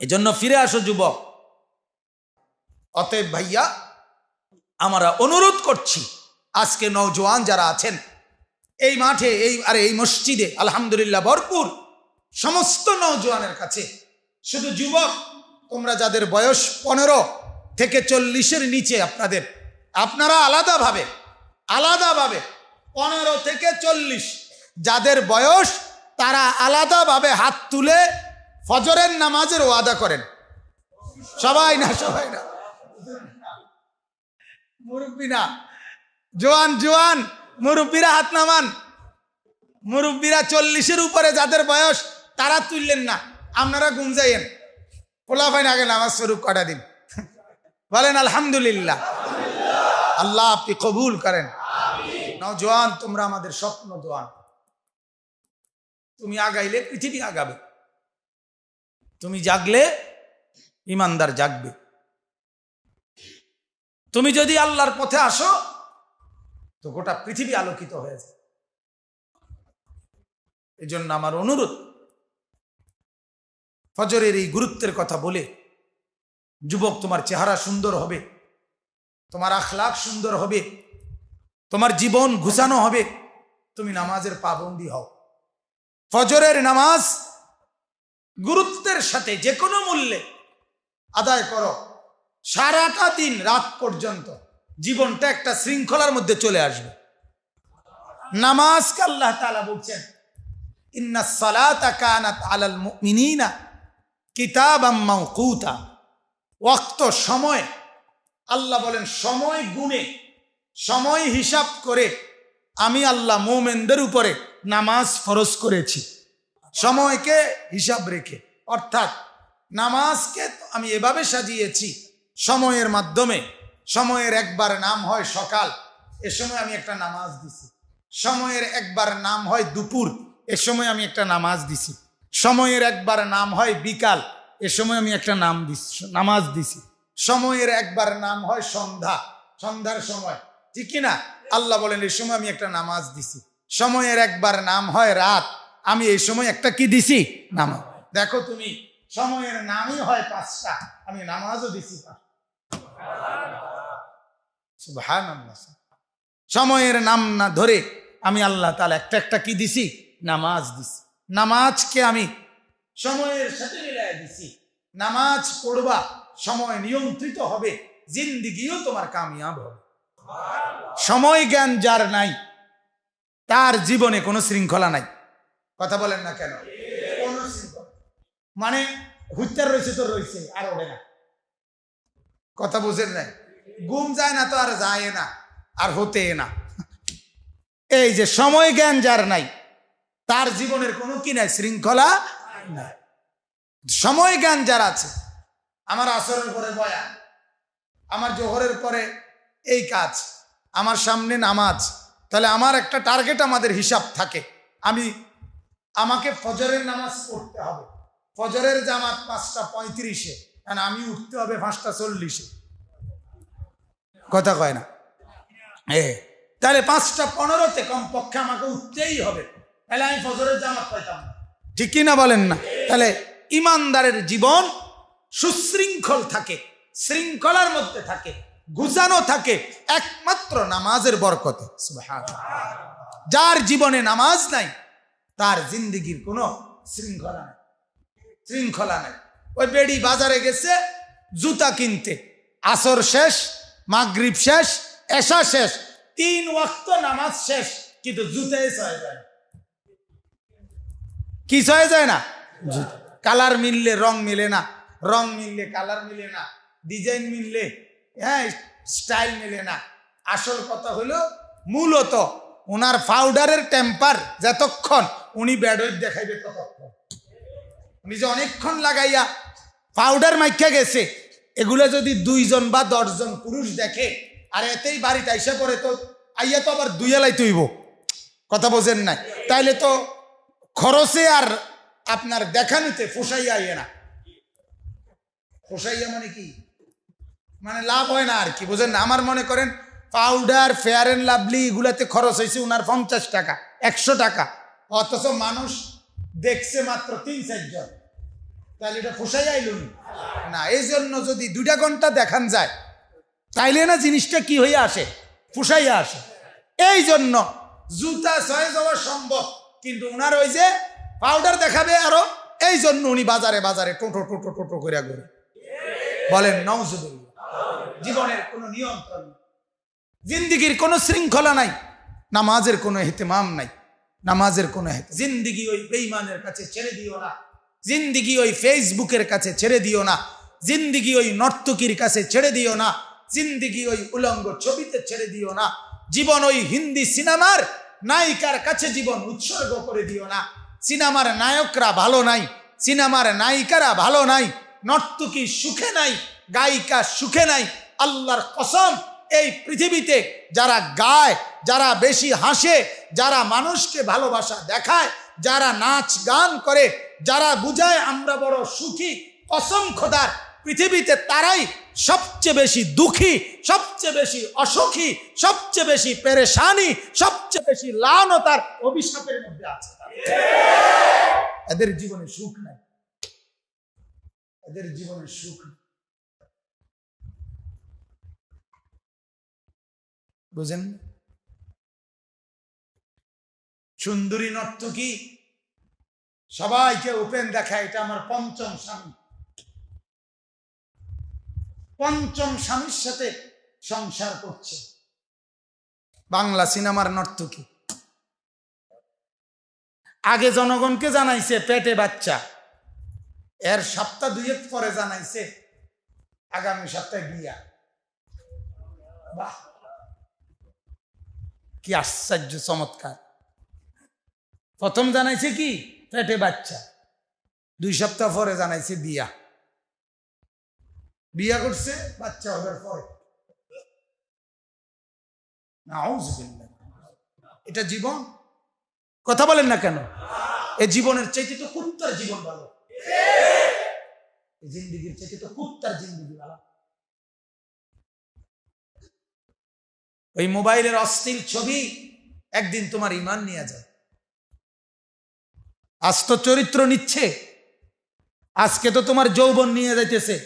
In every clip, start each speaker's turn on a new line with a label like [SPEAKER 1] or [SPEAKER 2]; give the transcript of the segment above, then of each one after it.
[SPEAKER 1] এজন্য ফিরে আসো, যুবক। অতএব ভাইয়া, আমরা অনুরোধ করছি, আজকে নৌজওয়ান যারা আছেন, এই মাঠে, এই, আরে এই মসজিদে, আলহামদুলিল্লাহ ভরপুর, সমস্ত নৌজওয়ানের কাছে। শুধু যুবক, তোমরা যাদের বয়স পনেরো থেকে চল্লিশের নিচে আপনাদের, আপনারা আলাদাভাবে আলাদাভাবে পনেরো থেকে চল্লিশ, যাদের বয়স তারা আলাদাভাবে হাত তুলে ফজরের নামাজের ওয়াদা করেন। সবাই না সবাই না। মুরব্বী না। জোয়ান জোয়ান, মুরব্বীরা হাত নামান। মুরব্বীরা চল্লিশের উপরে যাদের বয়স, তারা তুললেন না। আপনারা গুমজাইয়েন পোলা ফাইন আগে নামাজ স্বরূপ কটা দিন। বলেন, আলহামদুলিল্লাহ। আল্লাহ আপনি কবুল করেন। নজওয়ান তোমরা আমাদের স্বপ্ন জোয়ান। তুমি আগাইলে পৃথিবী আগাবে। তুমি জাগলে, ইমানদার জাগবে। তুমি যদি আল্লাহর পথে আসো, তো গোটা পৃথিবী আলোকিত হয়ে যায় এই জন্য আমার অনুরোধ, ফজরের এই গুরুত্বের কথা বলে, যুবক তোমার চেহারা সুন্দর হবে, তোমার আখলাখ সুন্দর হবে, তোমার জীবন ঘুষানো হবে, তুমি নামাজের পাবন্দি হও। ফজরের নামাজ গুরুত্বের সাথে যে কোনো মূল্যে আদায় করো। সারাটা দিন, রাত পর্যন্ত জীবনটা একটা শৃঙ্খলার মধ্যে চলে আসবে। নামাজকে আল্লাহ তাআলা বলছেন, ইন্না সালাতা কানাত আলাল মুমিনিনা কিতাবাম মাওকুতা। ওয়াক্ত সময়, আল্লাহ বলেন, সময় গুণে, সময় হিসাব করে আমি আল্লাহ মোমেনদের উপরে নামাজ ফরজ করেছি। সময়কে হিসাব রেখে, অর্থাৎ নামাজকে আমি এভাবে সাজিয়েছি, সময়ের মাধ্যমে, সময়ের একবার নাম হয় সকাল, এ সময় আমি একটা নামাজ দিছি। সময়ের একবার নাম হয় দুপুর, এ সময় আমি একটা নামাজ দিছি। সময়ের একবার নাম হয় বিকাল, এ সময় আমি একটা নাম দিছি নামাজ দিছি। সময়ের একবার নাম হয় সন্ধ্যা, সন্ধ্যার সময়, ঠিক না? আল্লাহ বলেন এই সময় আমি একটা নামাজ দিছি। সময়ের একবার নাম হয় রাত আমি এই সময় একটা কি দিছি? নামাজ। দেখো তুমি, সময়ের নামই হয় পাঁচটা। আমি নামাজও দিছি সময়ের নাম না ধরে আমি আল্লাহ তালা একটা একটা কি দিছি? নামাজ দিছি। নামাজকে আমি সময়ের সাথে মিলাই দিছি। নামাজ পড়বা, সময় নিয়ন্ত্রিত হবে, জিন্দিগিও তোমার কামিয়াব হবে। সময় জ্ঞান যার নাই, তার জীবনে কোনো শৃঙ্খলা নাই। কথা বলেন না কেন? মানে হুত্যার রয়েছে তো রয়েছে, আর ওঠে না। কথা বুঝেন নাই? ঘুম যায় না তো আর যায় না, আর হতে না। এই যে সময় জ্ঞান যার নাই, তার জীবনের কোনো কি নাই? শৃঙ্খলা নাই। সময় জ্ঞান যার আছে, আমার আসরের পরে বয়ান, আমার জোহরের পরে এই কাজ, আমার সামনে নামাজ, তাহলে আমার একটা টার্গেট আমাদের হিসাব থাকে। আমি আমাকে ফজরের নামাজ পড়তে হবে। ফজরের জামাত পাঁচটা পঁয়ত্রিশে কারণ আমি উঠতে হবে পাঁচটা চল্লিশে। কথা কয় না? এ, তাহলে পাঁচটা পনেরোতে কমপক্ষে আমাকে উঠতেই হবে। তাহলে আমি ফজরের জামাত পাইতাম ঠিক না বলেন না? তাহলে ইমানদারের জীবন সুশৃঙ্খল থাকে, শৃঙ্খলার মধ্যে থাকে, গুজানো থাকে, একমাত্র নামাজের বরকতে। যার জীবনে নামাজ নাই তার জিন্দিগির কোনো শৃঙ্খলা নাই। শৃঙ্খলা নাই। ওই বেড়ি বাজারে গেছে জুতা কিনতে। আসর শেষ মাগরিব শেষ এশা শেষ তিন ওয়াক্ত নামাজ শেষ কিন্তু জুতায় হয়ে যায়। কি হয়ে যায় না? কালার মিললে রং মিলে না রং মিললে কালার মিলে না ডিজাইন মিললে হ্যাঁ স্টাইল মিলে না। আসল কথা হলো মূলত ওনার পাউডারের টেম্পার যতক্ষণ উনি ব্যাডওয়েট দেখাইবে ততক্ষণ। উনি যে অনেকক্ষণ লাগাইয়া পাউডার মাইখা গেছে, এগুলো যদি দুইজন বা দশজন পুরুষ দেখে, আর এতেই বাড়িতে আইসা পরে তো আইয়া তো আবার দুইয়ালাই তুইব কথা বোঝেন নাই? তাইলে তো খরচে আর আপনার দেখানিতে ফোসাইয়া আইয়ে না। ফোসাইয়া মানে কি? মানে লাভ হয় না আর কি, বোঝেন না? আমার মনে করেন পাউডার ফেয়ার অ্যান্ড লাভলি এগুলাতে খরচ হয়েছে উনার পঞ্চাশ টাকা, একশো টাকা। অথচ মানুষ দেখছে মাত্র তিন চারজন তাহলে এটা ফুসাই আইলুন না? এই জন্য যদি দুইটা ঘণ্টা দেখান যায়, তাইলে না জিনিসটা কি হয়ে আসে? ফুসাইয়া আসে। এই জন্য জুতা ছয় যাওয়া সম্ভব, কিন্তু ওনার ওই যে পাউডার দেখাবে আরও এই জন্য উনি বাজারে বাজারে টোটো টোটো টোটো করে ঘুরে। বলেন, নওজুবিল্লাহ। জীবনের কোনো নিয়ন্ত্রণ। জিন্দিগির কোনো শৃঙ্খলা নাই, নামাজের কোনো হেতেমাম নাই, নামাজের কোনো জিন্দিগি ওই বেইমানের কাছে ছেড়ে দিও না, জিন্দিগি ওই ফেসবুকের কাছে ছেড়ে দিও না, জিন্দিগি ওই নর্তকীর কাছে ছেড়ে দিও না, জিন্দিগি ওই উলঙ্গ ছবিতে ছেড়ে দিও না, জীবন ওই হিন্দি সিনেমার নায়িকার কাছে জীবন উৎসর্গ করে দিও না, সিনেমার নায়করা ভালো নাই, সিনেমার নায়িকারা ভালো নাই, নর্তকী সুখে নাই, গায়িকা সুখে নাই, আল্লাহর কসম এই পৃথিবীতে যারা গায়, যারা বেশি হাসে, যারা মানুষকে ভালোবাসা দেখায়, যারা নাচ গান করে, যারা বুঝায় আমরা বড় সুখী, কসম খোদার, পৃথিবীতে তারাই সবচেয়ে বেশি দুঃখী, সবচেয়ে বেশি অসুখী, সবচেয়ে বেশি পেরেশানি, সবচেয়ে বেশি লানতার অভিশাপের মধ্যে আছে এদের জীবনে সুখ নাই এদের জীবনে সুখ নেই। বুঝেন? সুন্দরী নর্তকী, সবাইকে ওপেন দেখায় এটা আমার পঞ্চম স্বামী। পঞ্চম স্বামীর সাথে সংসার করছে। বাংলা সিনেমার নর্তকী। আগে জনগণকে জানাইছে, পেটে বাচ্চা। এর সপ্তাহ দুয়েক পরে জানাইছে, আগামী সপ্তাহে বিয়া। বাহ! কি আশ্চর্য চমৎকার। প্রথম জানাইছে কি? পেটে বাচ্চা। দুই সপ্তাহ পরে জানাইছে বিয়া। বিয়া করছে, বাচ্চা হবার পরে। এটা জীবন? কথা বলেন না কেন? এ জীবনের চাইতে তো কুত্তার জীবন ভালো। জিন্দিগির চাইতে তো কুত্তার জিন্দিগি ভালো। ওই মোবাইলের অশ্লীল ছবি একদিন তোমার ইমান নিয়ে যায় আজ তো চরিত্র নিচ্ছে, আজকে তো তোমার যৌবন নিয়ে যাইতেছে,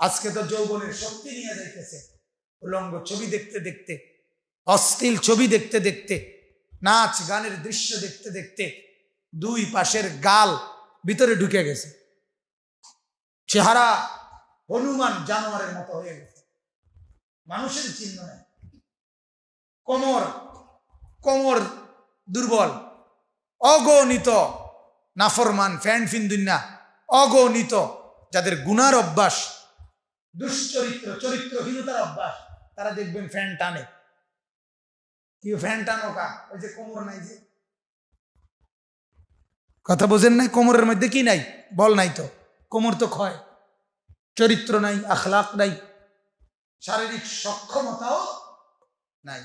[SPEAKER 1] আজকে তো যৌবনের শক্তি নিয়ে যাইতেছে। উলঙ্গ ছবি দেখতে দেখতে, অশ্লীল ছবি দেখতে দেখতে, নাচ গানের দৃশ্য দেখতে দেখতে দুই পাশের গাল ভিতরে ঢুকে গেছে। চেহারা হনুমান জানোয়ারের মতো হয়ে গেছে। মানুষের চিহ্ন নেই। কোমর কোমর দুর্বল, অগণিত, নাফরমান, ফ্যান ফিন্দুন্না, অগণিত, যাদের গুনার অভ্যাস, দুশ্চরিত্র, চরিত্রহীনতার অভ্যাস, তারা দেখবেন ফ্যান টানে। কি ফ্যান টানো কা? ওই যে কোমর নাই যে। কথা বোঝেন নাই? কোমরের মধ্যে কি নাই? বল নাই তো। কোমর তো ক্ষয়। চরিত্র নাই, আখলাক নাই, শারীরিক সক্ষমতাও নাই।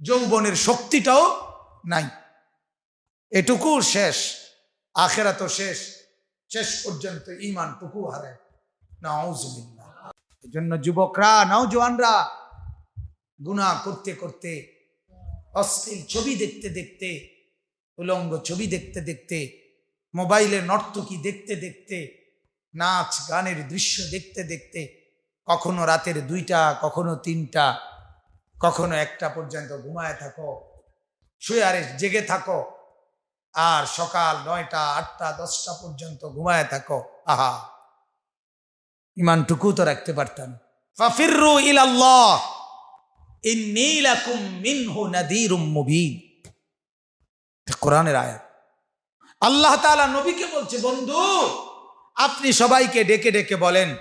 [SPEAKER 1] যৌবনের শক্তিটাও নাই। এটুকু শেষ আখেরা তো শেষ শেষ পর্যন্ত ইমানটুকু হারে। না এই জন্য যুবকরা, নওজোয়ানরা গুণা করতে করতে, অশ্লীল ছবি দেখতে দেখতে, উলঙ্গ ছবি দেখতে দেখতে মোবাইলে নর্তকী দেখতে দেখতে, নাচ গানের দৃশ্য দেখতে দেখতে, কখনো রাতের দুইটা, কখনো তিনটা কখনো একটা পর্যন্ত ঘুমায় থাকো, শুয়ে আরে জেগে থাকো, আর সকাল নয়টা, আটটা, দশটা পর্যন্ত ঘুমায় থাকো। আহা ইমানটুকু তো রাখতে পারতাম। ফাফিরু ইলাল্লাহ, ইন্নী লাকুম মিনহু নাযীরুম মুবিন। কোরআনের আয়াত। আল্লাহ তাআলা নবীকে বলছে, বন্ধু, আপনি সবাইকে ডেকে ডেকে বলেন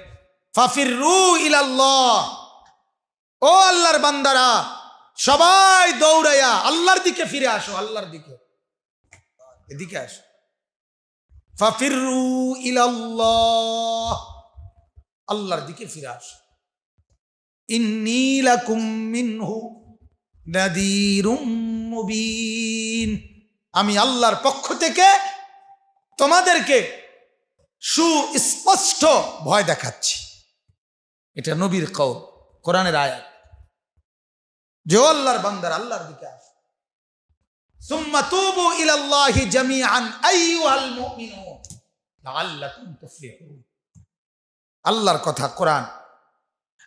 [SPEAKER 1] ফাফিরু ইলাল্লাহ ও আল্লাহর বান্দারা, সবাই দৌড়াইয়া আল্লাহর দিকে ফিরে আসো, আল্লাহর দিকে। এদিকে আসো। ফাফিরু আল্লাহর দিকে ফিরে আসো। আমি আল্লাহর পক্ষ থেকে তোমাদেরকে সুস্পষ্ট ভয় দেখাচ্ছি। এটা নবীর কৌল কোরআনের আয়াত। যে আল্লাহর বান্দার আল্লাহর দিকে আসো। সুম্মা তুবু ইলাল্লাহি জামিআন আইয়ুহাল মুমিনুন। লাআল্লাকুম আল্লাহর কথা কোরআন।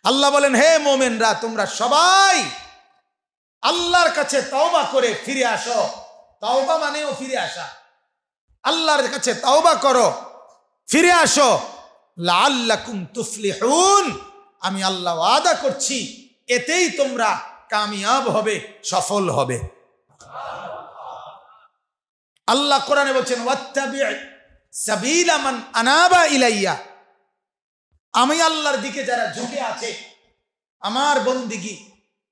[SPEAKER 1] আল্লাহ বলেন, হে মোমেনরা, তোমরা সবাই আল্লাহর কাছে তওবা করে ফিরে আসো। তওবা মানেও ফিরে আসা। আল্লাহর কাছে তওবা করো, ফিরে আসো। লাআল্লাকুম তুফলিহুন। আমি আল্লাহ ওয়াদা করছি, এতেই তোমরা কামিয়াব হবে, সফল হবে। আল্লাহ কোরআনে বলছেন আনাবা ইলাইয়া। আমি আল্লাহর দিকে যারা ঝুঁকে আছে, আমার বন্দিগি,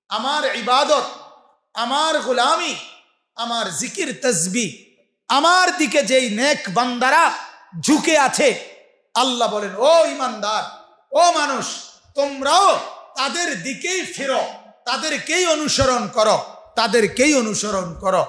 [SPEAKER 1] আমার ইবাদত, আমার গোলামি, আমার জিকির তসবি আমার দিকে যেই নেক বান্দারা ঝুঁকে আছে, আল্লাহ বলেন, ও ইমানদার, ও মানুষ তোমরাও তাদের দিকেই ফেরো তাদেরকেই অনুসরণ করো তাদেরকেই অনুসরণ করো।